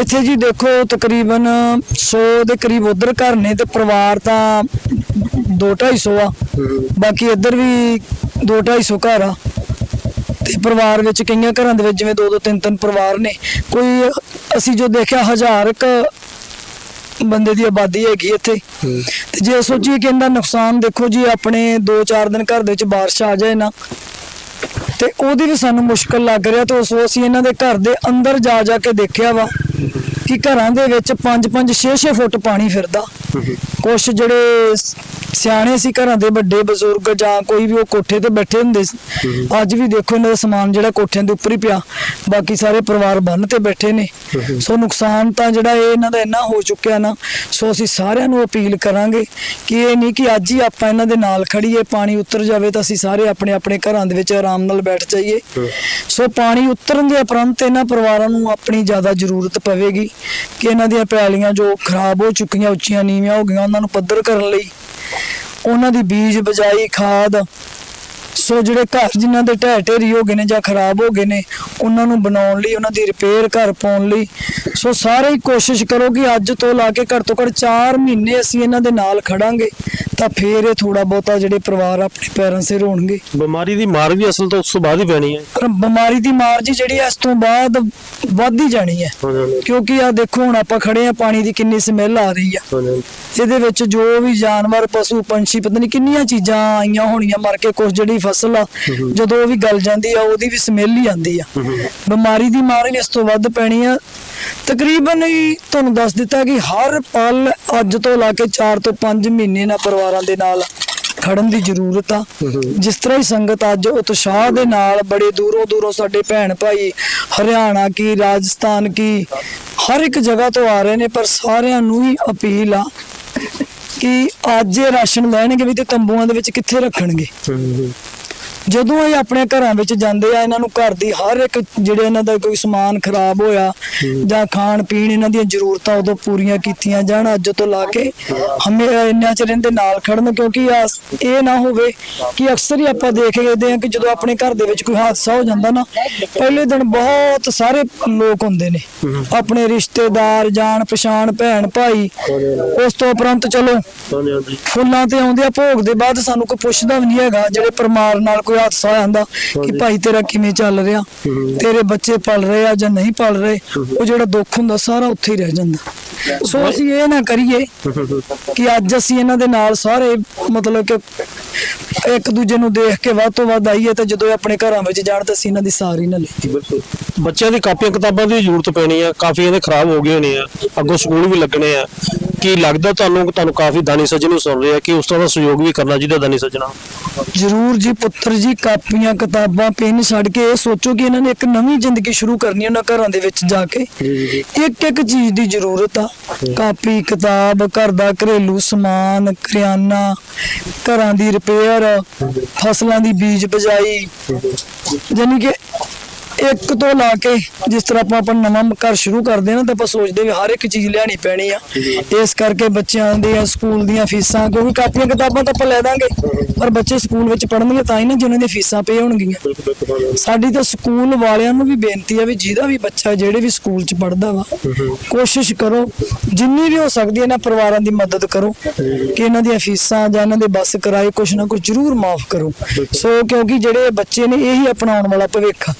ਇੱਥੇ ਜੀ ਦੇਖੋ ਤਕਰੀਬਨ 100 ਦੇ ਕਰੀਬ ਉਧਰ ਘਰ ਨੇ ਤੇ ਪਰਿਵਾਰ ਤਾਂ 2-250 ਆ। ਬਾਕੀ ਇੱਧਰ ਵੀ 2-250 ਘਰ ਆ। ਤੇ ਪਰਿਵਾਰ ਵਿੱਚ ਕਈਆਂ ਘਰਾਂ ਦੇ ਵਿੱਚ ਜਿਵੇਂ ਦੋ ਦੋ ਤਿੰਨ ਤਿੰਨ ਪਰਿਵਾਰ ਨੇ। ਕੋਈ ਅਸੀਂ ਜੋ ਦੇਖਿਆ ਹਜ਼ਾਰ ਕ ਬੰਦੇ ਦੀ ਆਬਾਦੀ ਹੈਗੀ ਇੱਥੇ। ਤੇ ਜੇ ਸੋਚੀਏ ਕਿ ਇਹਦਾ ਨੁਕਸਾਨ ਦੇਖੋ ਜੀ ਆਪਣੇ 2-4 ਦਿਨ ਘਰ ਦੇ ਵਿੱਚ ਬਾਰਿਸ਼ ਆ ਜਾਏ ਨਾ ਤੇ ਉਹਦੀ ਵੀ ਸਾਨੂੰ ਮੁਸ਼ਕਲ ਲੱਗ ਰਿਹਾ ਤੇ ਉਸ ਅਸੀਂ ਇਹਨਾਂ ਦੇ ਘਰ ਦੇ ਅੰਦਰ ਜਾ ਜਾ ਕੇ ਦੇਖਿਆ ਵਾ। ਕਿ ਘਰਾਂ ਦੇ ਵਿੱਚ 5-5 6-6 ਫੁੱਟ ਪਾਣੀ ਫਿਰਦਾ। ਕੁਝ ਜਿਹੜੇ ਸਿਆਣੇ ਸੀ ਘਰਾਂ ਦੇ ਵੱਡੇ ਬਜ਼ੁਰਗ ਜਾਂ ਕੋਈ ਵੀ ਉਹ ਕੋਠੇ ਤੇ ਬੈਠੇ ਹੁੰਦੇ ਸੀ ਅੱਜ ਵੀ ਦੇਖੋ ਇਹਨਾਂ ਦਾ ਸਮਾਨ ਜਿਹੜਾ ਕੋਠਿਆਂ ਦੇ ਉੱਪਰ ਹੀ ਪਿਆ ਬਾਕੀ ਸਾਰੇ ਪਰਿਵਾਰ ਬੰਨ ਤੇ ਬੈਠੇ ਨੇ। ਸੋ ਨੁਕਸਾਨ ਤਾਂ ਜਿਹੜਾ ਇਹ ਇਹਨਾਂ ਦਾ ਇੰਨਾ ਹੋ ਚੁੱਕਿਆ ਨਾ ਸੋ ਅਸੀਂ ਸਾਰਿਆਂ ਨੂੰ ਅਪੀਲ ਕਰਾਂਗੇ ਕਿ ਇਹ ਨਹੀਂ ਕਿ ਅੱਜ ਹੀ ਆਪਾਂ ਇਹਨਾਂ ਦੇ ਨਾਲ ਖੜੀਏ ਪਾਣੀ ਉਤਰ ਜਾਵੇ ਤਾਂ ਅਸੀਂ ਸਾਰੇ ਆਪਣੇ ਆਪਣੇ ਘਰਾਂ ਦੇ ਵਿੱਚ ਆਰਾਮ ਨਾਲ ਬੈਠ ਜਾਈਏ। ਸੋ ਪਾਣੀ ਉਤਰਨ ਦੇ ਉਪਰੰਤ ਇਹਨਾਂ ਪਰਿਵਾਰਾਂ ਨੂੰ ਆਪਣੀ ਜ਼ਿਆਦਾ ਜ਼ਰੂਰਤ ਪਵੇਗੀ। ਕਿ ਇਹਨਾਂ ਦੀਆਂ ਪੈਲੀਆਂ ਜੋ ਖਰਾਬ ਹੋ ਚੁੱਕੀਆਂ, ਉੱਚੀਆਂ ਨੀਵੀਆਂ ਹੋ ਗਈਆਂ, ਉਹਨਾਂ ਨੂੰ ਪੱਧਰ ਕਰਨ ਲਈ ਉਹਨਾਂ ਦੀ ਬੀਜ ਬਜਾਈ ਖਾਦ ਸੋ ਜਿਹੜੇ ਘਰ ਜਿਨ੍ਹਾਂ ਦੇ ਢਹਿ ਢੇਰੀ ਹੋ ਗਏ ਨੇ ਜਾਂ ਖਰਾਬ ਹੋ ਗਏ ਨੇ ਉਹਨਾਂ ਨੂੰ ਬਣਾਉਣ ਲਈ ਉਹਨਾਂ ਦੀ ਰਿਪੇਅਰ ਘਰ ਪਾਉਣ ਲਈ। ਸੋ ਸਾਰੇ ਹੀ ਕੋਸ਼ਿਸ਼ ਕਰੋ ਕਿ ਅੱਜ ਤੋਂ ਲਾ ਕੇ ਘੱਟ ਤੋਂ ਘੱਟ 4 ਮਹੀਨੇ ਅਸੀਂ ਇਹਨਾਂ ਦੇ ਨਾਲ ਖੜਾਂਗੇ ਤਾਂ ਫੇਰ ਇਹ ਥੋੜਾ ਬਹੁਤਾ ਜਿਹੜੇ ਪਰਿਵਾਰ ਆਪਣੇ ਪੈਰਾਂ ਸਿਰ ਹੋਣਗੇ ਬਿਮਾਰੀ ਦੀ ਮਾਰ ਵੀ ਅਸਲ ਤਾਂ ਉਸ ਤੋਂ ਬਾਅਦ ਹੀ ਪੈਣੀ ਹੈ। ਪਰ ਬਿਮਾਰੀ ਦੀ ਮਾਰ ਜੀ ਜਿਹੜੀ ਇਸ ਤੋਂ ਬਾਅਦ ਵੱਧਦੀ ਜਾਣੀ ਹੈ। ਕਿਉਂਕਿ ਆ ਦੇਖੋ ਹੁਣ ਆਪਾਂ ਖੜੇ ਆ ਪਾਣੀ ਦੀ ਕਿੰਨੀ ਸਮੈਲ ਆ ਰਹੀ ਆ। ਇਹਦੇ ਵਿੱਚ ਜੋ ਵੀ ਜਾਨਵਰ ਪਸ਼ੂ ਪੰਛੀ ਪਤਾ ਨਹੀਂ ਕਿੰਨੀਆਂ ਚੀਜ਼ਾਂ ਆਈਆਂ ਹੋਣੀਆਂ ਮਰ ਕੇ ਕੁਝ ਜਿਹੜੀ ਫਸਲ ਆ ਜਦੋਂ ਉਹ ਵੀ ਗਲ ਜਾਂਦੀ ਆ ਉਹਦੀ ਵੀ ਸਮੈਲ ਹੀ ਆਉਂਦੀ ਆ। ਬਿਮਾਰੀ ਦੀ ਮਾਰ ਵੀ ਇਸ ਤੋਂ ਵੱਧ ਪੈਣੀ ਆ। ਤਕਰੀਬਨ ਹੀ ਤੁਹਾਨੂੰ ਦੱਸ ਦਿੱਤਾ ਕਿ ਹਰ ਪਲ ਅੱਜ ਤੋਂ ਲਾ ਕੇ 4 ਤੋਂ 5 ਮਹੀਨੇ ਨਾਲ ਪਰਿਵਾਰਾਂ ਦੇ ਨਾਲ ਖੜਨ ਦੀ ਜ਼ਰੂਰਤ ਆ। ਜਿਸ ਤਰ੍ਹਾਂ ਹੀ ਸੰਗਤ ਅੱਜ ਉਤਸ਼ਾਹ ਦੇ ਨਾਲ ਬੜੇ ਦੂਰੋਂ ਦੂਰੋਂ ਸਾਡੇ ਭੈਣ ਭਾਈ ਹਰਿਆਣਾ ਕੀ ਰਾਜਸਥਾਨ ਕੀ ਹਰ ਇੱਕ ਜਗ੍ਹਾ ਤੋਂ ਆ ਰਹੇ ਨੇ ਪਰ ਸਾਰਿਆਂ ਨੂੰ ਹੀ ਅਪੀਲ ਆ ਕਿ ਅੱਜ ਇਹ ਰਾਸ਼ਨ ਲੈਣਗੇ ਵੀ ਤੇ ਤੰਬੂਆਂ ਦੇ ਵਿੱਚ ਕਿੱਥੇ ਰੱਖਣਗੇ? ਜਦੋਂ ਇਹ ਆਪਣੇ ਘਰਾਂ ਵਿੱਚ ਜਾਂਦੇ ਆ ਇਹਨਾਂ ਨੂੰ ਘਰ ਦੀ ਹਰ ਇੱਕ ਜਿਹੜੇ ਇਹਨਾਂ ਦਾ ਕੋਈ ਸਮਾਨ ਖਰਾਬ ਹੋਇਆ ਜਾਂ ਖਾਣ ਪੀਣ ਇਹਨਾਂ ਦੀਆਂ ਜ਼ਰੂਰਤਾਂ ਉਦੋਂ ਪੂਰੀਆਂ ਕੀਤੀਆਂ ਜਾਣ ਅੱਜ ਤੋਂ ਲਾ ਕੇ ਹਮੇ ਇੰਨਾ ਚਿਰ ਇਹਦੇ ਨਾਲ ਖੜਨ ਕਿਉਂਕਿ ਇਹ ਨਾ ਹੋਵੇ ਕਿ ਅਕਸਰ ਹੀ ਆਪਾਂ ਦੇਖਦੇ ਆ ਕਿ ਜਦੋਂ ਆਪਣੇ ਘਰ ਦੇ ਵਿੱਚ ਕੋਈ ਹਾਦਸਾ ਹੋ ਜਾਂਦਾ ਨਾ ਪਹਿਲੇ ਦਿਨ ਬਹੁਤ ਸਾਰੇ ਲੋਕ ਹੁੰਦੇ ਨੇ। ਆਪਣੇ ਰਿਸ਼ਤੇਦਾਰ ਜਾਣ ਪਛਾਣ ਭੈਣ ਭਾਈ ਉਸ ਤੋਂ ਉਪਰੰਤ ਚਲੋ ਫੁੱਲਾਂ ਤੇ ਆਉਂਦੇ ਆ ਭੋਗ ਦੇ ਬਾਅਦ ਸਾਨੂੰ ਕੋਈ ਪੁੱਛਦਾ ਵੀ ਨਹੀਂ ਹੈਗਾ ਜਿਹੜੇ ਪਰਮਾਰ ਨਾਲ ਕੋਈ ਹਾਦਸਾ ਹੋ ਜਾਂਦਾ ਕਿ ਭਾਈ ਤੇਰਾ ਕਿਵੇਂ ਚੱਲ ਰਿਹਾ? ਤੇਰੇ ਬੱਚੇ ਪਲ ਰਹੇ ਆ ਜਾਂ ਨਹੀਂ ਪਲ ਰਹੇ? ਉਹ ਜਿਹੜਾ ਦੁੱਖ ਹੁੰਦਾ ਸਾਰਾ ਉੱਥੇ ਹੀ ਰਹਿ ਜਾਂਦਾ। ਸੋ ਅਸੀਂ ਇਹ ਨਾ ਕਰੀਏ ਕਿ ਅੱਜ ਅਸੀਂ ਇਹਨਾਂ ਦੇ ਨਾਲ ਸਾਰੇ ਮਤਲਬ ਕਿ ਇੱਕ ਦੂਜੇ ਨੂੰ ਦੇਖ ਕੇ ਵੱਧ ਤੋਂ ਵੱਧ ਆਈਏ ਤੇ ਜਦੋਂ ਆਪਣੇ ਘਰਾਂ ਵਿੱਚ ਜਾਣ ਤਾਂ ਅਸੀਂ ਇਹਨਾਂ ਦੀ ਸਾਰ ਨਾ ਲਈਏ। ਬੱਚਿਆਂ ਦੀ ਕਾਪੀਆਂ ਕਿਤਾਬਾਂ ਦੀ ਜ਼ਰੂਰਤ ਪੈਣੀ ਆ ਕਾਫੀ ਇਹਦੇ ਖਰਾਬ ਹੋ ਗਏ ਹੋਣੇ ਆ ਅੱਗੋਂ ਸਕੂਲ ਵੀ ਲੱਗਣੇ ਆ। ਕੀ ਲੱਗਦਾ ਤੁਹਾਨੂੰ ਤੁਹਾਨੂੰ ਕਾਫੀ ਦਾਨੀ ਸੱਜਣ ਸੁਣ ਰਹੇ ਕਿ ਉਸ ਤਰ੍ਹਾਂ ਦਾ ਸਹਿਯੋਗ ਵੀ ਕਰਨਾ ਚਾਹੀਦਾ ਦਾਨੀ ਸੱਜਣਾ ਜ਼ਰੂਰ ਜੀ ਪੁੱਤਰ ਜੀ ਕਾਪੀਆਂ ਕਿਤਾਬਾਂ ਪੈਨ ਛੱਡ ਕੇ ਇਹ ਸੋਚੋ ਕਿ ਇਹਨਾਂ ਨੇ ਇੱਕ ਨਵੀਂ ਜ਼ਿੰਦਗੀ ਸ਼ੁਰੂ ਕਰਨੀ ਹੈ ਉਹਨਾਂ ਘਰਾਂ ਦੇ ਵਿੱਚ ਜਾ ਕੇ। ਇੱਕ ਇੱਕ ਚੀਜ਼ ਦੀ ਜ਼ਰੂਰਤ ਆ। ਕਾਪੀ ਕਿਤਾਬ ਘਰ ਦਾ ਘਰੇਲੂ ਸਮਾਨ ਕਰਿਆਨਾ ਘਰਾਂ ਦੀ ਰਿਪੇਅਰ ਫਸਲਾਂ ਦੀ ਬੀਜ ਬਜਾਈ। ਯਾਨੀ ਕਿ ਇੱਕ ਤੋਂ ਲਾ ਕੇ ਜਿਸ ਤਰ੍ਹਾਂ ਆਪਾਂ ਆਪਣਾ ਨਵਾਂ ਘਰ ਸ਼ੁਰੂ ਕਰਦੇ ਹਾਂ ਨਾ ਤਾਂ ਆਪਾਂ ਸੋਚਦੇ ਵੀ ਹਰ ਇੱਕ ਚੀਜ਼ ਲਿਆਣੀ ਪੈਣੀ ਆ। ਇਸ ਕਰਕੇ ਬੱਚਿਆਂ ਦੀਆਂ ਸਕੂਲ ਦੀਆਂ ਫੀਸਾਂ ਕਿਉਂਕਿ ਕਾਪੀਆਂ ਕਿਤਾਬਾਂ ਤਾਂ ਆਪਾਂ ਲੈ ਦਾਂਗੇ। ਪਰ ਬੱਚੇ ਸਕੂਲ ਵਿੱਚ ਪੜ੍ਹਨਗੇ ਤਾਂ ਹੀ ਨਾ ਜਿਹਨਾਂ ਦੀਆਂ ਫੀਸਾਂ ਪੇ ਹੋਣਗੀਆਂ। ਸਾਡੀ ਤਾਂ ਸਕੂਲ ਵਾਲਿਆਂ ਨੂੰ ਵੀ ਬੇਨਤੀ ਆ ਵੀ ਜਿਹਦਾ ਵੀ ਬੱਚਾ ਜਿਹੜੇ ਵੀ ਸਕੂਲ 'ਚ ਪੜ੍ਹਦਾ ਵਾ ਕੋਸ਼ਿਸ਼ ਕਰੋ ਜਿੰਨੀ ਵੀ ਹੋ ਸਕਦੀ ਹੈ ਨਾ ਪਰਿਵਾਰਾਂ ਦੀ ਮਦਦ ਕਰੋ। ਕਿ ਇਹਨਾਂ ਦੀਆਂ ਫੀਸਾਂ ਜਾਂ ਇਹਨਾਂ ਦੇ ਬੱਸ ਕਿਰਾਏ ਕੁਛ ਨਾ ਕੁਛ ਜ਼ਰੂਰ ਮਾਫ ਕਰੋ। ਸੋ ਕਿਉਂਕਿ ਜਿਹੜੇ ਬੱਚੇ ਨੇ ਇਹੀ ਆਪਣਾ ਆਉਣ ਵਾਲਾ ਭਵਿੱਖ ਆ।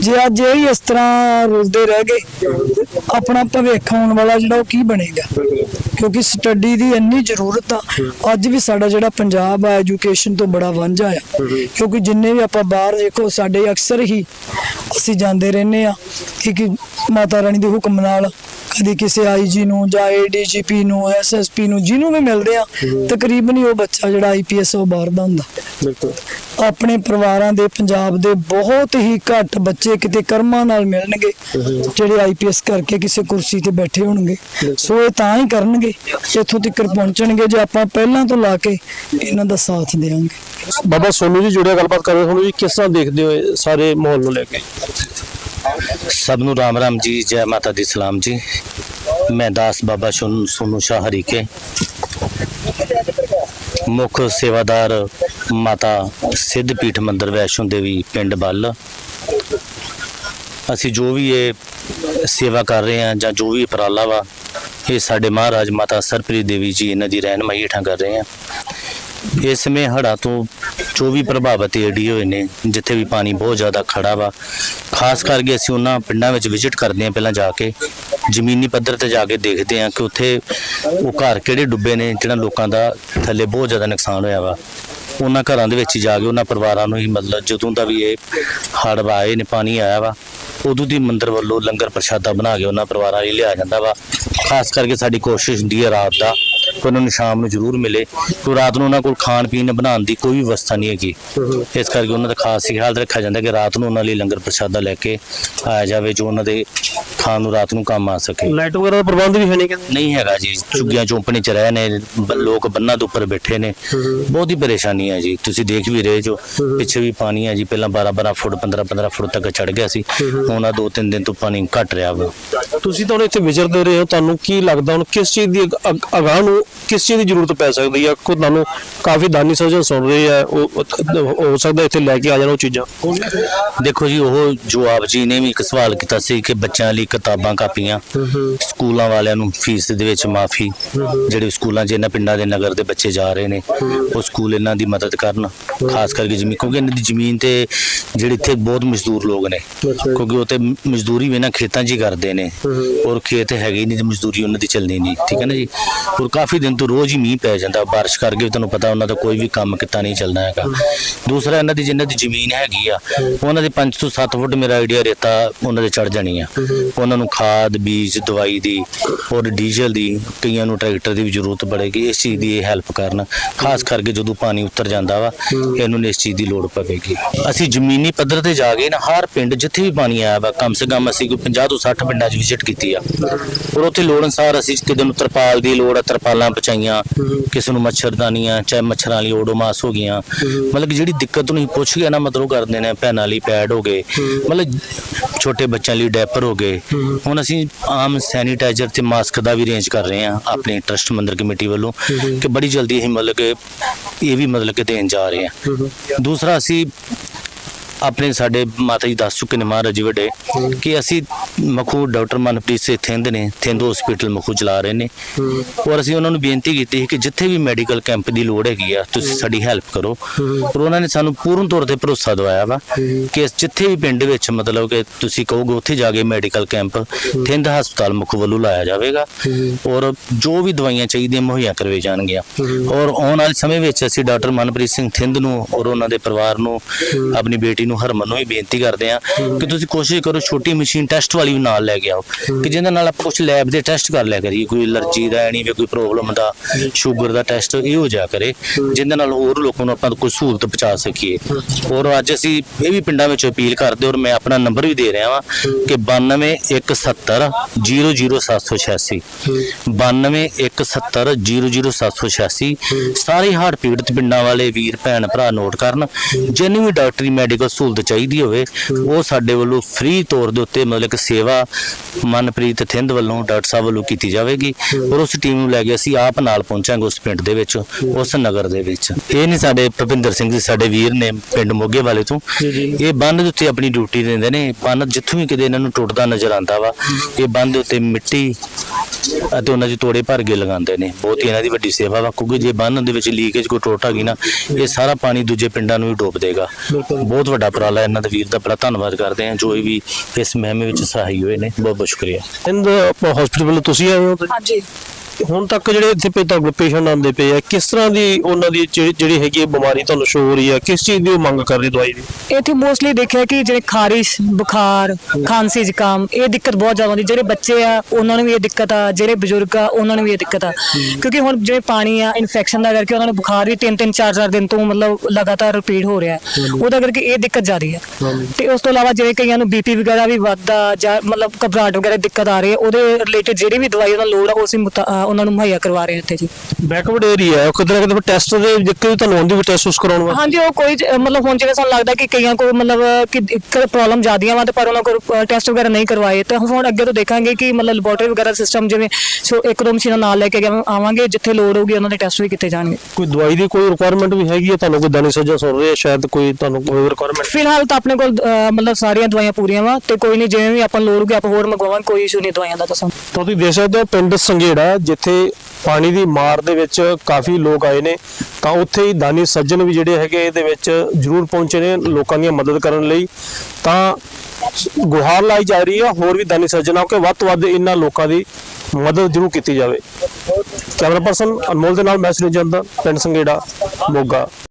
ਜੇ ਅੱਜ ਇਹ ਇਸ ਤਰ੍ਹਾਂ ਰੁਲਦੇ ਰਹਿ ਗਏ, ਆਪਣਾ ਭਵਿੱਖ ਆਉਣ ਵਾਲਾ ਜਿਹੜਾ ਉਹ ਕੀ ਬਣੇਗਾ? ਕਿਉਂਕਿ ਸਟੱਡੀ ਦੀ ਇੰਨੀ ਜ਼ਰੂਰਤ ਆ, ਅੱਜ ਵੀ ਸਾਡਾ ਜਿਹੜਾ ਪੰਜਾਬ ਆ ਐਜੂਕੇਸ਼ਨ ਤੋਂ ਬੜਾ ਵਾਂਝਾ ਆ। ਕਿਉਂਕਿ ਜਿੰਨੇ ਵੀ ਆਪਾਂ ਬਾਹਰ ਦੇਖੋ, ਸਾਡੇ ਅਕਸਰ ਹੀ ਅਸੀਂ ਜਾਂਦੇ ਰਹਿੰਦੇ ਆ ਕਿ ਮਾਤਾ ਰਾਣੀ ਦੇ ਹੁਕਮ ਨਾਲ ਕਦੀ ਕਿਸੇ ਆਈਜੀ ਨੂੰ ਜਾਂ ਏਡੀਜੀਪੀ ਨੂੰ ਐਸਐਸਪੀ ਨੂੰ ਜਿਹਨੂੰ ਵੀ ਮਿਲਦੇ ਆ ਤਕਰੀਬਨ ਹੀ ਉਹ ਬੱਚਾ ਜਿਹੜਾ ਆਈਪੀਐਸ ਉਹ ਬਾਹਰ ਦਾ ਹੁੰਦਾ। ਬਿਲਕੁਲ। ਆਪਣੇ ਪਰਿਵਾਰਾਂ ਦੇ ਪੰਜਾਬ ਦੇ ਬਹੁਤ ਹੀ ਘੱਟ ਬੱਚੇ ਕਿਤੇ ਕਰਮਾਂ ਨਾਲ ਮਿਲਣਗੇ ਜਿਹੜੇ ਆਈਪੀਐਸ ਕਰਕੇ ਕਿਸੇ ਕੁਰਸੀ ਤੇ ਬੈਠੇ ਹੋਣਗੇ। ਸੋ ਇਹ ਤਾਂ ਹੀ ਕਰਨਗੇ ਇੱਥੋਂ ਤੱਕ ਪਹੁੰਚਣਗੇ ਜੇ ਆਪਾਂ ਪਹਿਲਾਂ ਤੋਂ ਲਾ ਕੇ ਇਹਨਾਂ ਦਾ ਸਾਥ ਦੇਵਾਂਗੇ। ਬਾਬਾ ਸੋਨੂ ਜੀ ਜੁੜਿਆ ਗੱਲਬਾਤ ਕਰ ਰਹੇ ਸੋਨੂ ਜੀ ਕਿਸ ਤਰ੍ਹਾਂ ਦੇਖਦੇ ਹੋ ਇਹ ਸਾਰੇ ਮਾਹੌਲ ਨੂੰ ਲੈ ਕੇ? ਸਭ ਨੂੰ ਰਾਮ ਰਾਮ ਜੀ, ਜੈ ਮਾਤਾ ਦੀ ਸਲਾਮ ਜੀ। ਮੈਂ ਦਾਸ ਬਾਬਾ ਸੋਨੂ ਸ਼ਾਹ ਹਰੀਕੇ। ਮੁੱਖ ਸੇਵਾਦਾਰ ਮਾਤਾ ਸਿੱਧ ਪੀਠ ਮੰਦਿਰ ਵੈਸ਼ਨੋ ਦੇਵੀ ਪਿੰਡ ਬੱਲ ਅਸੀਂ ਜੋ ਵੀ ਇਹ ਸੇਵਾ ਕਰ ਰਹੇ ਹਾਂ ਜਾਂ ਜੋ ਵੀ ਉਪਰਾਲਾ ਵਾ, ਇਹ ਸਾਡੇ ਮਹਾਰਾਜ ਮਾਤਾ ਸਰਪ੍ਰੀਤ ਦੇਵੀ ਜੀ ਇਹਨਾਂ ਦੀ ਰਹਿਨਮਾਈ ਹੇਠਾਂ ਕਰ ਰਹੇ ਹਾਂ। ਇਸ ਸਮੇਂ ਹੜ੍ਹਾਂ ਤੋਂ ਜੋ ਵੀ ਪ੍ਰਭਾਵਿਤ ਏਰੀਏ ਹੋਏ ਨੇ, ਜਿੱਥੇ ਵੀ ਪਾਣੀ ਬਹੁਤ ਜ਼ਿਆਦਾ ਖੜਾ ਵਾ। ਖਾਸ ਕਰਕੇ ਅਸੀਂ ਉਹਨਾਂ ਪਿੰਡਾਂ ਵਿੱਚ ਵਿਜ਼ਿਟ ਕਰਦੇ ਹਾਂ ਪਹਿਲਾਂ ਜਾ ਕੇ। ਜ਼ਮੀਨੀ ਪੱਧਰ ਤੇ ਜਾ ਕੇ ਦੇਖਦੇ ਹਾਂ ਕਿ ਉੱਥੇ ਉਹ ਘਰ ਕਿਹੜੇ ਡੁੱਬੇ ਨੇ, ਜਿਹੜਾ ਲੋਕਾਂ ਦਾ ਥੱਲੇ ਬਹੁਤ ਜ਼ਿਆਦਾ ਨੁਕਸਾਨ ਹੋਇਆ ਵਾ। ਉਹਨਾਂ ਘਰਾਂ ਦੇ ਵਿੱਚ ਹੀ ਜਾ ਕੇ ਉਹਨਾਂ ਪਰਿਵਾਰਾਂ ਨੂੰ ਹੀ ਮਤਲਬ ਜਦੋਂ ਦਾ ਵੀ ਇਹ ਹੜ੍ਹ ਆਏ ਨੇ, ਪਾਣੀ ਆਇਆ ਵਾ, ਉਦੋਂ ਦੀ ਮੰਦਰ ਵੱਲੋਂ ਲੰਗਰ ਪ੍ਰਸ਼ਾਦਾ ਬਣਾ ਕੇ ਉਹਨਾਂ ਪਰਿਵਾਰਾਂ ਲਈ ਲਿਆ ਜਾਂਦਾ ਵਾ। ਖਾਸ ਕਰਕੇ ਸਾਡੀ ਕੋਸ਼ਿਸ਼ ਹੁੰਦੀ ਹੈ ਰਾਤ ਦਾ ਕਿ ਉਹਨਾਂ ਨੂੰ ਸ਼ਾਮ ਨੂੰ ਜ਼ਰੂਰ ਮਿਲੇ ਕਿਉਂ ਰਾਤ ਨੂੰ ਉਹਨਾਂ ਕੋਲ ਖਾਣ ਪੀਣ ਬਣਾਉਣ ਦੀ ਕੋਈ ਵਿਵਸਥਾ ਨਹੀਂ ਹੈਗੀ। ਇਸ ਕਰਕੇ ਉਹਨਾਂ ਦਾ ਖਾਸ ਖਿਆਲ ਰੱਖਿਆ ਜਾਂਦਾ ਕਿ ਰਾਤ ਨੂੰ ਉਹਨਾਂ ਲਈ ਲੰਗਰ ਪ੍ਰਸ਼ਾਦਾ ਲੈ ਕੇ ਆਇਆ ਜਾਵੇ, ਜੋ ਉਹਨਾਂ ਦੇ ਖਾਣ ਨੂੰ ਰਾਤ ਨੂੰ ਕੰਮ ਆ ਸਕੇ। ਲਾਈਟ ਵਗੈਰਾ ਦਾ ਪ੍ਰਬੰਧ ਵੀ ਹੈ ਨਹੀਂ ਕਹਿੰਦੇ? ਨਹੀਂ ਹੈਗਾ ਜੀ ਝੁੱਗੀਆਂ ਚੌਂਪਣੇ ਚ ਰਹੇ ਨੇ ਬ- ਲੋਕ ਬੰਨਾਂ ਦੇ ਉੱਪਰ ਬੈਠੇ ਨੇ। ਬਹੁਤ ਹੀ ਪਰੇਸ਼ਾਨੀ ਹੈ ਜੀ ਤੁਸੀਂ ਦੇਖ ਵੀ ਰਹੇ ਜੋ ਪਿੱਛੇ ਵੀ ਪਾਣੀ ਹੈ ਜੀ ਪਹਿਲਾਂ 12 12 ਫੁੱਟ 15 15 ਫੁੱਟ ਤੱਕ ਚੜ ਗਿਆ ਸੀ ਹੁਣ ਆ ਦੋ ਤਿੰਨ ਦਿਨ ਤੋਂ ਪਾਣੀ ਘਟ ਰਿਹਾ ਵਾ। ਤੁਸੀਂ ਤਾਂ ਹੁਣ ਇੱਥੇ ਵਿਚਰਦੇ ਰਹੇ ਹੋ ਤੁਹਾਨੂੰ ਕੀ ਲੱਗਦਾ ਹੁਣ ਕਿਸ ਚੀਜ਼ ਦੀ ਅਗ- ਅਗ- ਅਗਾਂਹ ਨੂੰ ਕਿਸ ਚੀਜ਼ ਦੀ ਜ਼ਰੂਰਤ ਪੈ ਸਕਦੀ ਹੈ ਕੋ ਤੁਹਾਨੂੰ ਕਾਫੀ ਦਾਨੀ ਸੱਜਣ ਸੁਣ ਰਹੇ ਆ ਉਹ ਉਹ- ਹੋ ਸਕਦਾ ਇੱਥੇ ਲੈ ਕੇ ਆ ਜਾਣ ਉਹ ਚੀਜ਼ਾਂ। ਦੇਖੋ ਜੀ ਉਹ ਜੋ ਆਪ ਜੀ ਨੇ ਵੀ ਇੱਕ ਸਵਾਲ ਕੀਤਾ ਸੀ ਕਿ ਬੱਚਿਆਂ ਲਈ ਕਿਤਾਬਾਂ ਕਾਪੀਆਂ, ਸਕੂਲਾਂ ਵਾਲਿਆਂ ਨੂੰ ਫੀਸ ਦੇ ਵਿੱਚ ਮਾਫੀ, ਜਿਹੜੇ ਸਕੂਲਾਂ 'ਚ ਇਹਨਾਂ ਪਿੰਡਾਂ ਦੇ ਨਗਰ ਦੇ ਬੱਚੇ ਜਾ ਰਹੇ ਨੇ, ਉਹ ਸਕੂਲ ਇਹਨਾਂ ਦੀ ਮਦਦ ਕਰਨ, ਖਾਸ ਕਰਕੇ ਜ਼ਮੀਨ ਕਿਉਂਕਿ ਇਹਨਾਂ ਦੀ ਜ਼ਮੀਨ ਤੇ ਜਿਹੜੇ ਇੱਥੇ ਬਹੁਤ ਮਜ਼ਦੂਰ ਲੋਕ ਨੇ, ਕਿਉਂਕਿ ਉਹ ਤੇ ਮਜ਼ਦੂਰੀ ਵੀ ਨਾ ਖੇਤਾਂ 'ਚ ਹੀ ਕਰਦੇ ਨੇ, ਔਰ ਖੇਤ ਹੈਗੇ ਨਹੀਂ ਤੇ ਮਜ਼ਦੂਰੀ ਉਹਨਾਂ ਦੀ ਚੱਲਣੀ ਨਹੀਂ, ਠੀਕ ਹੈ ਨਾ ਜੀ? ਔਰ ਕਾਫੀ ਦਿਨ ਤੋਂ ਰੋਜ਼ ਹੀ ਮੀਂਹ ਪੈ ਜਾਂਦਾ, ਬਾਰਿਸ਼ ਕਰਕੇ ਤੁਹਾਨੂੰ ਪਤਾ ਉਹਨਾਂ ਦਾ ਕੋਈ ਵੀ ਕੰਮ ਕਿਤਾ ਨਹੀਂ ਚੱਲਣਾ ਹੈਗਾ। ਦੂਸਰਾ ਇਹਨਾਂ ਦੀ ਜਿਨ੍ਹਾਂ ਦੀ ਜ਼ਮੀਨ ਹੈਗੀ ਆ, ਉਹਨਾਂ ਦੇ 5 ਤੋਂ 7 ਫੁੱਟ ਮੇਰਾ ਆਈਡੀਆ ਰੇਤਾ ਉਹਨਾਂ ਦੇ ਚੜ ਜਾਣੀ ਆ ਉਹਨਾਂ ਨੂੰ ਖਾਦ, ਬੀਜ, ਦਵਾਈ ਦੀ ਔਰ ਡੀਜ਼ਲ ਦੀ ਕਈਆਂ ਨੂੰ ਟਰੈਕਟਰ ਦੀ ਵੀ ਜ਼ਰੂਰਤ ਪੜੇਗੀ। ਇਸ ਚੀਜ਼ ਦੀ ਇਹ ਹੈਲਪ ਕਰਨ। ਖਾਸ ਕਰਕੇ ਜਦੋਂ ਪਾਣੀ ਉੱਤਰ ਜਾਂਦਾ ਵਾ, ਇਹਨੂੰ ਇਸ ਚੀਜ਼ ਦੀ ਲੋੜ ਪਵੇਗੀ। ਅਸੀਂ ਜ਼ਮੀਨੀ ਪੱਧਰ ਤੇ ਜਾ ਕੇ ਨਾ, ਹਰ ਪਿੰਡ ਜਿੱਥੇ ਵੀ ਪਾਣੀ ਆਇਆ ਵਾ, ਕਮ ਸੇ ਕਮ ਅਸੀਂ ਕੋਈ 50 ਤੋਂ 60 ਪਿੰਡਾਂ 'ਚ ਵਿਜ਼ਿਟ ਕੀਤੀ ਆ। ਔਰ ਉੱਥੇ ਲੋੜ ਅਨਸਾਰ ਅਸੀਂ ਕਿਤੇ ਨੂੰ ਤਰਪਾਲ ਦੀ ਲੋੜ ਆ, ਤਰਪਾਲਾਂ ਪਹੁੰਚਾਈਆਂ। ਕਿਸੇ ਨੂੰ ਮੱਛਰਦਾਨੀਆਂ ਚਾਹੇ ਮੱਛਰਾਂ ਲਈ ਓਡੋਮਾਸ ਹੋ ਗਈਆਂ। ਮਤਲਬ ਕਿ ਜਿਹੜੀ ਦਿੱਕਤ ਨੂੰ ਪੁੱਛ ਗਿਆ ਨਾ, ਮਤਲਬ ਕਰਦੇ ਨੇ, ਭੈਣਾਂ ਲਈ ਪੈਡ ਹੋ ਗਏ। ਮਤਲਬ ਛੋਟੇ ਬੱਚਿਆਂ ਲਈ ਡੈਪਰ ਹੋ ਗਏ। ਹੁਣ ਅਸੀਂ ਆਮ ਸੈਨੀਟਾਈਜ਼ਰ ਤੇ ਮਾਸਕ ਦਾ ਵੀ ਅਰੇਂਜ ਕਰ ਰਹੇ ਹਾਂ ਆਪਣੀ ਟਰਸਟ ਮੰਦਰ ਕਮੇਟੀ ਵੱਲੋਂ ਕਿ ਬੜੀ ਜਲਦੀ ਅਸੀਂ ਮਤਲਬ ਕਿ ਇਹ ਵੀ ਮਤਲਬ ਕਿ ਦੇਣ ਜਾ ਰਹੇ ਹਾਂ। ਦੂਸਰਾ ਅਸੀਂ ਆਪਣੇ ਸਾਡੇ ਮਾਤਾ ਜੀ ਦੱਸ ਚੁੱਕੇ ਨੇ ਮਹਾਰਾਜ ਜੀ ਵੱਡੇ, ਕਿ ਅਸੀਂ ਮਖੂ ਡਾਕਟਰ ਮਨਪ੍ਰੀਤ ਸਿੰਘ ਥਿੰਦ ਨੇ, ਥਿੰਦ ਹਸਪੀਟਲ ਮਖੂ ਚਲਾ ਰਹੇ ਨੇ। ਔਰ ਅਸੀਂ ਉਹਨਾਂ ਨੂੰ ਬੇਨਤੀ ਕੀਤੀ ਸੀ ਕਿ ਜਿੱਥੇ ਵੀ ਮੈਡੀਕਲ ਕੈਂਪ ਦੀ ਲੋੜ ਹੈਗੀ ਆ, ਤੁਸੀਂ ਸਾਡੀ ਹੈਲਪ ਕਰੋ। ਔਰ ਉਹਨਾਂ ਨੇ ਸਾਨੂੰ ਪੂਰਨ ਤੌਰ ਤੇ ਭਰੋਸਾ ਦਵਾਇਆ ਵਾ ਕਿ ਜਿੱਥੇ ਵੀ ਪਿੰਡ ਵਿੱਚ ਮਤਲਬ ਕਿ ਤੁਸੀਂ ਕਹੋਗੇ, ਉੱਥੇ ਜਾ ਕੇ ਮੈਡੀਕਲ ਕੈਂਪ ਥਿੰਦ ਹਸਪਤਾਲ ਮੁਖ ਵੱਲੋਂ ਲਾਇਆ ਜਾਵੇਗਾ। ਔਰ ਜੋ ਵੀ ਦਵਾਈਆਂ ਚਾਹੀਦੀਆਂ ਮੁਹੱਈਆ ਕਰਵਾਈ ਜਾਣਗੀਆਂ। ਔਰ ਆਉਣ ਵਾਲੇ ਸਮੇਂ ਵਿੱਚ ਅਸੀਂ ਡਾਕਟਰ ਮਨਪ੍ਰੀਤ ਸਿੰਘ ਥਿੰਦ ਨੂੰ ਔਰ ਉਹਨਾਂ ਦੇ ਪਰਿਵਾਰ ਨੂੰ, ਆਪਣੀ ਬੇਟੀ ਨੂੰ ਹਰਮਨ ਨੂੰ ਵੀ ਬੇਨਤੀ ਕਰਦੇ ਹਾਂ ਕਿ ਤੁਸੀਂ ਕੋਸ਼ਿਸ਼ ਕਰੋ ਛੋਟੀ ਮਸ਼ੀਨ ਟੈਸਟ ਵਾਲੀ ਵੀ ਨਾਲ ਲੈ ਕੇ ਆਓ ਕਿ ਜਿਹਦੇ ਨਾਲ ਆਪਾਂ ਕੁਝ ਲੈਬ ਦੇ ਟੈਸਟ ਕਰ ਲਿਆ ਕਰੀਏ ਕੋਈ ਅਲਰਜੀ ਦਾ ਐਣੀ ਵੀ ਕੋਈ ਪ੍ਰੋਬਲਮ ਦਾ ਸ਼ੂਗਰ ਦਾ ਟੈਸਟ ਇਹ ਹੋ ਜਾ ਕਰੇ ਜਿਹਦੇ ਨਾਲ ਹੋਰ ਲੋਕਾਂ ਨੂੰ ਆਪਾਂ ਕੋਈ ਸਹੂਲਤ ਪਹੁੰਚਾ ਸਕੀਏ। ਔਰ ਅੱਜ ਅਸੀਂ ਇਹ ਵੀ ਪਿੰਡਾਂ ਵਿੱਚ ਅਪੀਲ ਕਰਦੇ ਔਰ ਮੈਂ ਆਪਣਾ ਨੰਬਰ ਵੀ ਦੇ ਰਿਹਾ ਵਾਂ ਕਿ 9217 00786 9217 00786 ਸਾਰੇ ਹਾਰਟ ਪੀੜਤ ਪਿੰਡਾਂ ਵਾਲੇ ਵੀਰ ਭੈਣ ਭਰਾ ਨੋਟ ਕਰਨ ਜਿਹਨੂੰ ਵੀ ਡਾਕਟਰੀ ਮੈਡੀਕਲ ਸਹੂਲਤ ਚਾਹੀਦੀ ਹੋਵੇ ਉਹ ਸਾਡੇ ਵੱਲੋਂ ਫ੍ਰੀ ਤੌਰ ਦੇ ਉੱਤੇ ਮਤਲਬ ਕਿ ਸੇਵਾ ਮਨਪ੍ਰੀਤ ਥਿੰਦ ਵੱਲੋਂ ਡਾਕਟਰ ਸਾਹਿਬ ਵੱਲੋਂ ਕੀਤੀ ਜਾਵੇਗੀ ਔਰ ਉਸ ਟੀਮ ਨੂੰ ਲੈ ਕੇ ਅਸੀਂ ਆਪ ਨਾਲ ਪਹੁੰਚਾਂਗੇ ਉਸ ਪਿੰਡ ਦੇ ਵਿੱਚ ਉਸ ਨਗਰ ਦੇ ਵਿੱਚ। ਇਹ ਨਹੀਂ ਸਾਡੇ ਭੁਪਿੰਦਰ ਸਿੰਘ ਜੀ ਸਾਡੇ ਵੀਰ ਨੇ ਪਿੰਡ ਮੋਗੇ ਵਾਲੇ ਤੋਂ। ਇਹ ਬੰਨ ਦੇ ਉੱਤੇ ਆਪਣੀ ਡਿਊਟੀ ਦਿੰਦੇ ਨੇ ਬੰਨ ਜਿੱਥੋਂ ਵੀ ਕਿਤੇ ਇਹਨਾਂ ਨੂੰ ਟੁੱਟਦਾ ਨਜ਼ਰ ਆਉਂਦਾ ਵਾ ਇਹ ਬੰਨ ਦੇ ਉੱਤੇ ਮਿੱਟੀ ਅਤੇ ਉਹਨਾਂ ਦੇ ਤੋੜੇ ਭਰ ਕੇ ਲਗਾਉਂਦੇ ਨੇ। ਬਹੁਤ ਹੀ ਇਹਨਾਂ ਦੀ ਵੱਡੀ ਸੇਵਾ ਵਾ ਕਿਉਂਕਿ ਜੇ ਬੰਨ ਦੇ ਵਿੱਚ ਲੀਕੇਜ ਕੋਈ ਟੁੱਟ ਗਈ ਨਾ ਇਹ ਸਾਰਾ ਪਾਣੀ ਦੂਜੇ ਪਿੰਡਾਂ ਨੂੰ ਵੀ ਡੋਬ ਦੇਗਾ। ਬਹੁਤ ਵੱਡਾ ਉਪਰਾਲਾ ਇਹਨਾਂ ਦੇ ਵੀਰ ਦਾ ਬੜਾ ਧੰਨਵਾਦ ਕਰਦੇ ਹਾਂ। ਜੋ ਵੀ ਇਸ ਮਹਿਮੇ ਵਿੱਚ ਸਹਾਈ ਹੋਏ ਨੇ। ਬਹੁਤ ਬਹੁਤ ਸ਼ੁਕਰੀਆ। ਇੰਦ ਹਸਪੀਟਲ ਵੱਲੋਂ ਤੁਸੀਂ ਆਏ ਹੋ? ਹਾਂਜੀ। ਹੁਣ ਤੱਕ ਜਿਹੜੇ ਇੱਥੇ ਪੇ ਤੁਹਾਡੇ ਪੇਸ਼ੈਂਟ ਆਉਂਦੇ ਪਏ ਆ ਕਿਸ ਤਰ੍ਹਾਂ ਦੀ ਉਹਨਾਂ ਦੀ ਜਿਹੜੀ ਜਿਹੜੀ ਹੈਗੀ ਹੈ ਬਿਮਾਰੀ ਤੁਹਾਨੂੰ ਸ਼ੋ ਹੋ ਰਹੀ ਹੈ ਕਿਸ ਚੀਜ਼ ਦੀ ਉਹ ਮੰਗ ਕਰ ਰਹੀ ਦਵਾਈ ਦੀ? ਇੱਥੇ ਮੋਸਟਲੀ ਦੇਖਿਆ ਕਿ ਜਿਹੜੇ ਖਾਰਿਸ਼ ਬੁਖਾਰ ਖਾਂਸੀ ਜ਼ੁਕਾਮ ਇਹ ਦਿੱਕਤ ਬਹੁਤ ਜ਼ਿਆਦਾ ਹੁੰਦੀ। ਜਿਹੜੇ ਬੱਚੇ ਆ ਉਹਨਾਂ ਨੂੰ ਵੀ ਇਹ ਦਿੱਕਤ ਆ ਜਿਹੜੇ ਬਜ਼ੁਰਗ ਆ ਉਹਨਾਂ ਨੂੰ ਵੀ ਇਹ ਦਿੱਕਤ ਆ। ਕਿਉਂਕਿ ਹੁਣ ਜਿਵੇਂ ਪਾਣੀ ਆ ਇਨਫੈਕਸ਼ਨ ਦਾ ਕਰਕੇ ਉਹਨਾਂ ਨੂੰ ਬੁਖਾਰ ਵੀ 3-3 4-4 ਦਿਨ ਤੋਂ ਮਤਲਬ ਲਗਾਤਾਰ ਰਿਪੀਟ ਹੋ ਰਿਹਾ। ਉਹਦਾ ਕਰਕੇ ਇਹ ਦਿੱਕਤ ਜਾਰੀ ਹੈ ਤੇ ਉਸ ਤੋਂ ਇਲਾਵਾ ਜਿਵੇਂ ਕਈਆਂ ਨੂੰ ਬੀਪੀ ਵਗੈਰਾ ਵੀ ਵੱਧਦਾ ਜਾਂ ਮਤਲਬ ਘਬਰਾਹਟ ਵਗੈਰਾ ਦਿੱਕਤ ਆ ਰਹੀ ਹੈ ਉਹਦੇ ਰਿਲੇਟਡ ਜਿਹੜੀ ਵੀ ਦਵਾਈ ਉਹਨਾਂ ਲੋੜ ਆ ਅਹ ਉਹਨਾਂ ਨੂੰ ਮੁਹੱਈਆ ਕਰਵਾ ਰਹੇ ਹਾਂ ਇੱਥੇ ਜੀ। ਬੈਕਵਰਡ ਏਰੀਆ ਹੈ ਕਿਤੇ ਨਾ ਕਿਤੇ ਟੈਸਟ ਦੇ ਜਿੱਕੇ ਤੁਹਾਨੂੰ ਆਉਂਦੀ ਵੀ ਟੈਸਟ ਉਸ ਕਰਾਉਣ ਵਾਸਤੇ? ਹਾਂਜੀ ਉਹ ਕੋਈ ਜ- ਮਤਲਬ ਹੁਣ ਜਿਵੇਂ ਸਾਨੂੰ ਲੱਗਦਾ ਕਿ ਕਈਆਂ ਕੋਲ ਮਤਲਬ ਕਿ ਇੱਕ ਪ੍ਰੋਬਲਮ ਜ਼ਿਆਦੀਆਂ ਵਾ ਤੇ ਪਰ ਉਹਨਾਂ ਕੋਲ ਟੈਸਟ ਵਗੈਰਾ ਨਹੀਂ ਕਰਵਾਏ। ਤੇ ਹੁਣ ਅੱਗੇ ਤੋਂ ਦੇਖਾਂਗੇ ਕਿ ਮਤਲਬ ਲੈਬੋਰੇਟਰੀ ਵਗੈਰਾ ਸਿਸਟਮ ਜਿਵੇਂ ਸੋ ਇੱਕ ਦੋ ਮਸ਼ੀਨਾਂ ਨਾਲ ਲੈ ਕੇ ਆਵਾਂ- ਆਵਾਂਗੇ ਜਿੱਥੇ ਲੋੜ ਹੋਊਗੀ ਉਹਨਾਂ ਦੇ ਟੈਸਟ ਵੀ ਕੀਤੇ ਜਾਣਗੇ। ਕੋਈ ਦਵਾਈ ਦੀ ਕੋਈ ਰਿਕੁਆਇਰਮੈਂਟ ਵੀ ਹੈਗੀ ਹੈ? ਤੁਹਾਨੂੰ ਕੋਈ ਦਾਨੀ ਸੱਜਣ ਸੁਣ ਰਹੇ ਆ? ਸ਼ਾਇਦ ਕੋਈ ਤੁਹਾਨੂੰ ਕੋਈ ਰਿਕੁਆਇਰਮੈਂਟ ਫਿਲਹਾਲ ਤਾਂ ਆਪਣੇ ਕੋਲ ਅਹ, ਮਤਲਬ ਸਾਰੀਆਂ ਦਵਾਈਆਂ ਪੂਰੀਆਂ ਵਾ ਤੇ ਕੋਈ ਨਹੀਂ ਜਿਵੇਂ ਵੀ ਆਪਾਂ ਲੋੜ ਹੋਊਗੀ ਆਪਾਂ ਹੋਰ ਮੰਗਵਾਵਾਂਗੇ ਕੋਈ ਇਸ਼ੂ ਨਹੀਂ ਦਵਾਈਆਂ ਦਾ ਤਾਂ ਸਾਨੂੰ। ਤੁਸੀਂ ਦੇਖ ਸਕਦੇ ਹੋ ਪਿੰਡ ਸੰਘੇੜਾ ਜਿੱਥੇ ਪਾਣੀ ਦੀ ਮਾਰ ਦੇ ਵਿੱਚ ਕਾਫੀ ਲੋਕ ਆਏ ਨੇ, ਤਾਂ ਉੱਥੇ ਹੀ ਦਾਨੀ ਸੱਜਣ ਵੀ ਜਿਹੜੇ ਹੈਗੇ ਇਹਦੇ ਵਿੱਚ ਜ਼ਰੂਰ ਪਹੁੰਚੇ ਨੇ ਲੋਕਾਂ ਦੀ ਮਦਦ ਕਰਨ ਲਈ। ਤਾਂ ਗੁਹਾਰ ਲਾਈ ਜਾ ਰਹੀ ਹੈ ਹੋਰ ਵੀ ਦਾਨੀ ਸੱਜਣ ਆ ਕਿ ਵੱਧ ਤੋਂ ਵੱਧ ਇਹਨਾਂ ਲੋਕਾਂ ਦੀ ਮਦਦ ਜ਼ਰੂਰ ਕੀਤੀ ਜਾਵੇ। ਕੈਮਰਾ ਪਰਸਨ ਅਨਮੋਲ ਦੇ ਨਾਲ ਮੈਂ ਸੁਨੀਲ ਪਿੰਡ ਸੰਘੇੜਾ, ਮੋਗਾ।